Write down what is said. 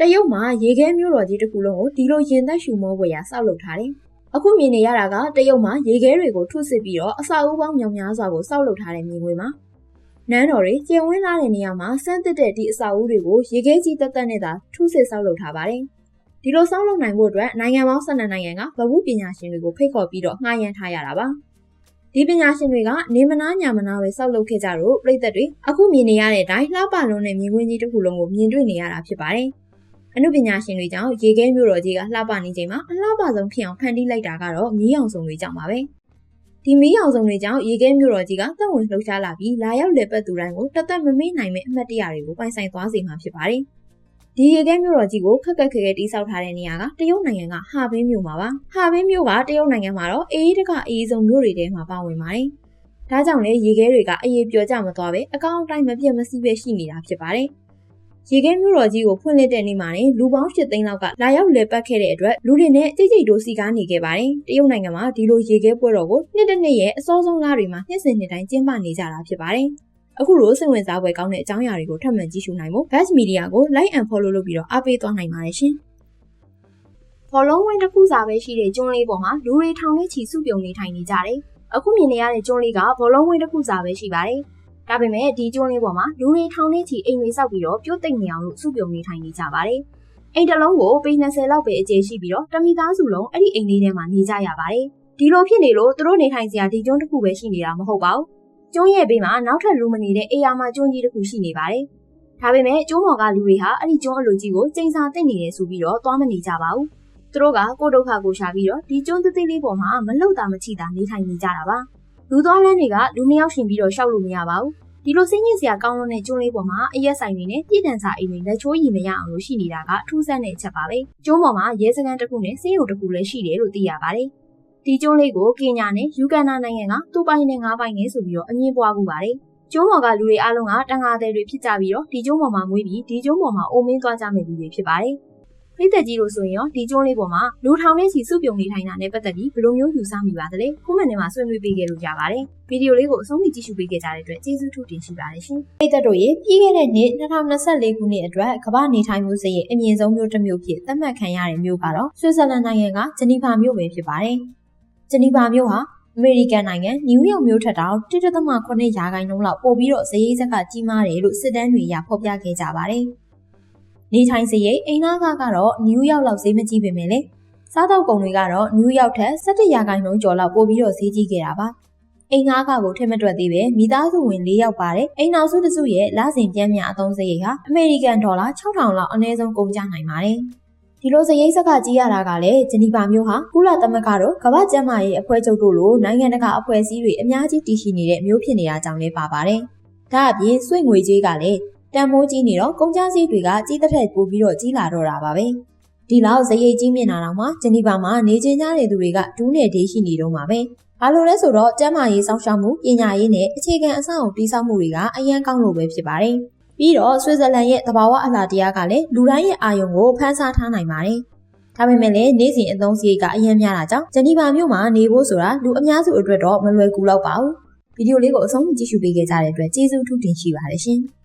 တရုတ်မှာရေခဲမျိုးတော်ကြီးတစ်ခုလုံးကိုဒီလိုရင်သက်ရှူမောဝယ်ရာဆောက်လုပ်ထားတယ်။အခုမြင်နေရတာကတရုတ်မှာရေခဲတွေကိုထုစစ်ပြီးတော့အစာအုပ်ပေါင်းမြောင်များစွာကိုဆောက်လုပ်ထားတဲ့မြင်ကွင်းမှာနန်းတော်တွေကျယ်ဝန်းလာတဲ့နေရာမှာစမ်းသစ်တဲ့ဒီအစာအုပ်တွေကိုရေခဲကြီးတက်တက်နဲ့သာထုစစ်ဆောက်လုပ်ထားပါတယ်။ဒီလိုဆောက်လုပ်နိုင်ဖို့အတွက်နိုင်ငံပေါင်း12နိုင်ငံကဗဟုပညာရှင်တွေကိုဖိတ်ခေါ်ပြီးတော့ငှားရမ်းထားရတာပါ။ဒီပညာရှင်တွေကနေမနာညာမနာပဲဆောက်လုပ်ခဲ့ကြတော့ပြည်သက်တွေအခုမြင်နေရတဲ့အတိုင်းလှပလုံးနဲ့မြင်ကွင်းကြီးတစ်ခုလုံးကိုမြင်တွေ့နေရတာဖြစ်ပါတယ်။ အမှုပညာရှင်တွေကြောင့်ရေခဲမျိုးတော်ကြီးကလှပနေချိန်မှာအလှပဆုံးဖြစ်အောင်ဖန်တီးလိုက်တာကတော့မီးအောင်စုံတွေကြောင့်ပါပဲ။ဒီမီးအောင်စုံတွေကြောင့်ရေခဲမျိုးတော်ကြီးကသက်ဝင်လှုပ်ရှားလာပြီးလာရောက်လေပတ်သူတိုင်းကိုတသက်မမေ့နိုင်မယ့်အမှတ်တရတွေကိုပိုင်ဆိုင်သွားစေမှာဖြစ်ပါတယ်။ဒီရေခဲမျိုးတော်ကြီးကိုခက်ခက်ခဲခဲတိစောက်ထားတဲ့နေရာကတရုတ်နိုင်ငံကဟာဘင်းမြို့မှာပါ။ဟာဘင်းမြို့ကတရုတ်နိုင်ငံမှာတော့အေးတကအအေးဆုံးမြို့တွေထဲမှာပါဝင်ပါတယ်။ဒါကြောင့်လေရေခဲတွေကအေးပြောကြမသွားပဲအကောင့်အတိုင်းမပြတ်မစီးပဲရှိနေတာဖြစ်ပါတယ်။ ရေခဲမျိုးတော်ကြီးကိုဖွင့်လှစ်တဲ့နေ့မှာနေလူပေါင်း၈သိန်းလောက်ကလာရောက်လည်ပတ်ခဲ့တဲ့အတွက်လူတွေနဲ့ကြိတ်ကြိတ်တို့စီကားနေခဲ့ပါတယ်။တရုတ်နိုင်ငံမှာဒီလိုရေခဲပွဲတော်ကိုနှစ်တစ်နှစ်ရဲ့အစောဆုံးလတွေမှာနှစ်စဉ်နှစ်တိုင်းကျင်းပနေကြတာဖြစ်ပါတယ်။အခုလိုစိတ်ဝင်စားဖွယ်ကောင်းတဲ့အကြောင်းအရာတွေကိုထပ်မံကြည့်ရှုနိုင်ဖို့ Batch Media ကို Like and Follow လုပ်ပြီးတော့အားပေးသွားနိုင်ပါတယ်ရှင်။ဘောလုံးဝင်းတစ်ခုစာပဲရှိတဲ့ကျွန်းလေးပေါ်မှာလူတွေထောင်နဲ့ချီစုပြုံနေထိုင်နေကြတယ်။အခုမြင်နေရတဲ့ကျွန်းလေးကဘောလုံးဝင်းတစ်ခုစာပဲရှိပါတယ်။ ဒါပေမဲ့ဒီကျွန်းလေးပေါ်မှာလူတွေထောင်နဲ့ချီအိမ်တွေဆောက်ပြီးတော့ပြုတ်သိမ့်နေအောင်လို့စုပြုံနေထိုင်နေကြပါတယ်။အိမ်တစ်လုံးကိုပေ20လောက်ပဲအကျယ်ရှိပြီးတော့တမိသားစုလုံးအဲ့ဒီအိမ်လေးထဲမှာနေကြရပါတယ်။ဒီလိုဖြစ်နေလို့သူတို့နေထိုင်စရာဒီကျွန်းတစ်ခုပဲရှိနေတာမဟုတ်ပါဘူး။ကျွန်းရဲ့ဘေးမှာနောက်ထပ်လူမနေတဲ့အေယာမာကျွန်းကြီးတစ်ခုရှိနေပါတယ်။ဒါပေမဲ့ကျွန်းပေါ်ကလူတွေဟာအဲ့ဒီကျွန်းအလူကြီးကိုကျိန်စာတက်နေတယ်ဆိုပြီးတော့သွားမနေကြပါဘူး။သူတို့ကကိုဒုက္ခကိုရှာပြီးတော့ဒီကျွန်းသေးသေးလေးပေါ်မှာမလှုပ်တာမချိတာနေထိုင်နေကြတာပါ။ လူသွားလန်းတွေကလူနှစ်ယောက်ရှင်ပြီးတော့ရှောက်လို့မရပါဘူး။ဒီလိုစိတ်ညစ်စရာကောင်းတဲ့ကျွန်းလေးပေါ်မှာအရက်ဆိုင်တွေနဲ့ပြည်တန်စာအိမ်တွေလက်ချိုးရီမရအောင်လို့ရှိနေတာကထူးဆန်းတဲ့အချက်ပါပဲ။ကျွန်းပေါ်မှာရဲစခန်းတစ်ခုနဲ့ဆေးရုံတစ်ခုလည်းရှိတယ်လို့သိရပါတယ်။ဒီကျွန်းလေးကိုကင်ညာနဲ့ယူကန်နာနိုင်ငံကသူ့ပိုင်နဲ့ငါးပိုင်နဲ့ဆိုပြီးတော့အငင်းပွားမှုပါတယ်။ကျွန်းပေါ်ကလူတွေအားလုံးကတန်ဃာသည်တွေဖြစ်ကြပြီးတော့ဒီကျွန်းပေါ်မှာမွေးပြီးဒီကျွန်းပေါ်မှာအိုမင်းသွားကြမယ့်လူတွေဖြစ်ပါတယ်။ ပြည်သက်ကြီးလို့ဆိုရင်ရောဒီကျွန်းလေးပေါ်မှာလူထောင်နဲ့ချီစုပြုံနေထိုင်တာနဲ့ပတ်သက်ပြီးဘယ်လိုမျိုးယူဆမိပါသလဲခုမှန်ထဲမှာဆွေးနွေးပေးခဲ့လို့ရပါတယ်ဗီဒီယိုလေးကိုအဆုံးထိကြည့်ရှုပေးခဲ့ကြတဲ့အတွက်ကျေးဇူးထူးတင်ရှိပါတယ်ရှင်ပြည်သက်တို့ရေပြီးခဲ့တဲ့နှစ်2024ခုနှစ်အတွက်ကမ္ဘာနေထိုင်မှုစရိတ်အမြင့်ဆုံးမြို့တစ်မြို့ဖြစ်သတ်မှတ်ခံရတဲ့မြို့ကတော့ဆွစ်ဇာလန်နိုင်ငံကဂျနီဗာမြို့ပဲဖြစ်ပါတယ်ဂျနီဗာမြို့ဟာအမေရိကန်နိုင်ငံနယူးယောက်မြို့ထက်တောင်1.8ရာခိုင်နှုန်းလောက်ပိုပြီးတော့ဈေးဆက်ကကြီးမားတယ်လို့စစ်တမ်းတွေအရဖော်ပြခဲ့ကြပါတယ်။ နေထိုင်စရိတ်အိမ်သားကကတော့နယူးယောက်လောက်ဈေးမကြီးပေမဲ့လေစားတော့ကုန်တွေကတော့နယူးယောက်ထက်17ရာခိုင်နှုန်းကျော်လောက်ပိုပြီးတော့ဈေးကြီးခဲ့တာပါအိမ်ငါးကကိုထက်မတွက်သေးပဲမိသားစုဝင်၄ယောက်ပါတယ်အိမ်နောက်စုတစ်စုရဲ့လစဉ်ပြန်မြအသုံးစရိတ်ဟာအမေရိကန်ဒေါ်လာ6000လောက်အနည်းဆုံးကုန်ကျနိုင်ပါတယ်ဒီလိုစရိတ်စကကြီးရတာကလည်းဂျနီဗာမြို့ဟာကုလသမဂ္ဂတို့ကမ္ဘာ့ကျန်းမာရေးအဖွဲ့ချုပ်တို့လိုနိုင်ငံတကာအဖွဲ့အစည်းတွေအများကြီးတည်ရှိနေတဲ့မြို့ဖြစ်နေတာကြောင့်လည်းပါပါတယ်။ဒါအပြင်စွင့်ငွေကြေးကလည်း တန်မိုးကြီးနေတော့ကုန်ကျစရိတ်တွေကကြီးတဲ့ထက်ပိုပြီးတော့ကြီးလာတော့တာပါပဲဒီလောက်ဇရိတ်ကြီးမြင့်လာတော့မှဂျနီဗာမှာနေကျင်ကြတဲ့သူတွေကဒူးနဲ့ဒေးရှိနေတော့မှာပဲဘာလို့လဲဆိုတော့ကျန်းမာရေးစောင့်ရှောက်မှုပညာရေးနဲ့အခြေခံအဆောက်အုံတည်ဆောက်မှုတွေကအရန်ကောင်းလို့ပဲဖြစ်ပါတယ်ပြီးတော့ဆွစ်ဇာလန်ရဲ့သဘာဝအလားတရားကလည်းလူတိုင်းရဲ့အာရုံကိုဖန်ဆားထားနိုင်ပါတယ်ဒါပေမဲ့လည်းနေ့စဉ်အသုံးစရိတ်ကအရင်များတာကြောင့်ဂျနီဗာမြို့မှာနေဖို့ဆိုတာလူအများစုအတွက်တော့မလွယ်ကူတော့ပါဘူးဗီဒီယိုလေးကိုအဆုံးကြည့်ရှုပေးခဲ့ကြတဲ့အတွက်ကျေးဇူးထူးတင်ရှိပါတယ်ရှင်။